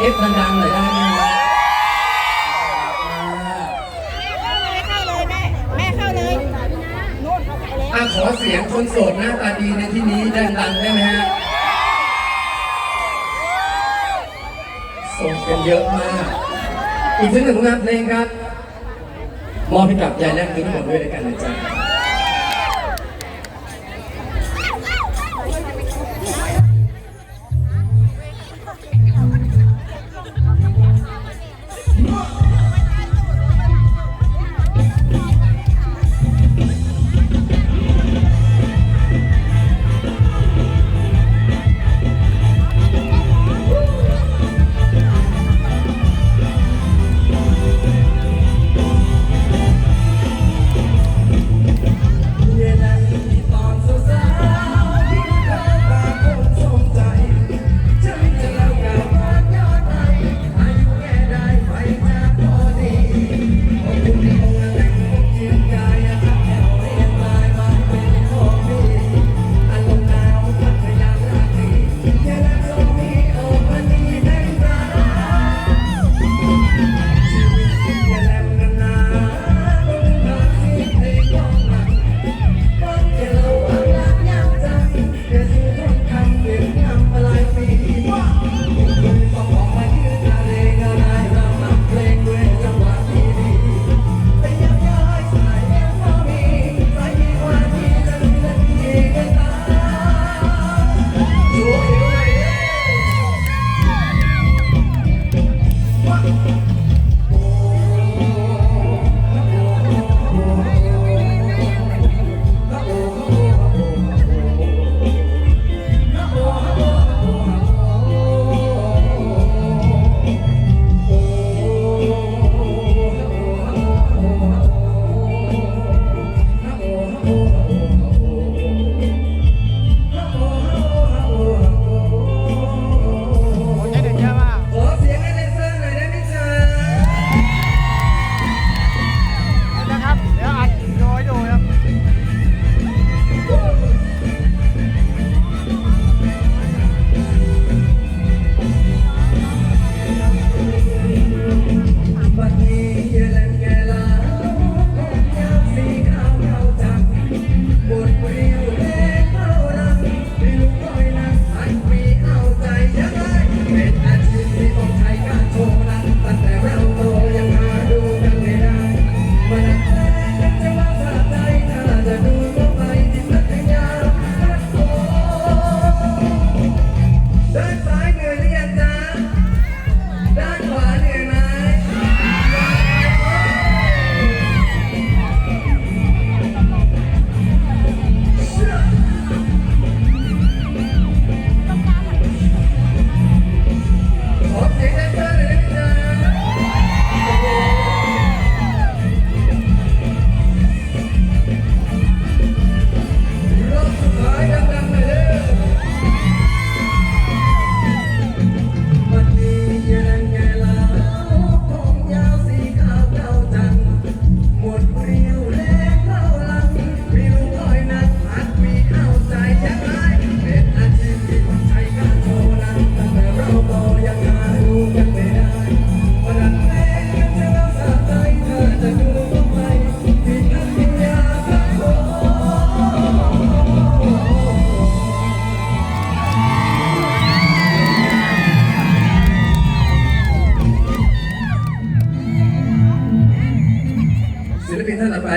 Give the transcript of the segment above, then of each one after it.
เอฟดังๆหน่อยได้ไหมฮะอะขอเสียงคนโสดหน้าตาดีในที่นี้ดังๆได้ไหมฮะส่งกันเยอะมาก อีกสันหนึ่งงานเพลงครับ มอบให้กับยายนั่งทุกคนด้วยด้วยกันนะจ๊ะ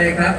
เลยครับ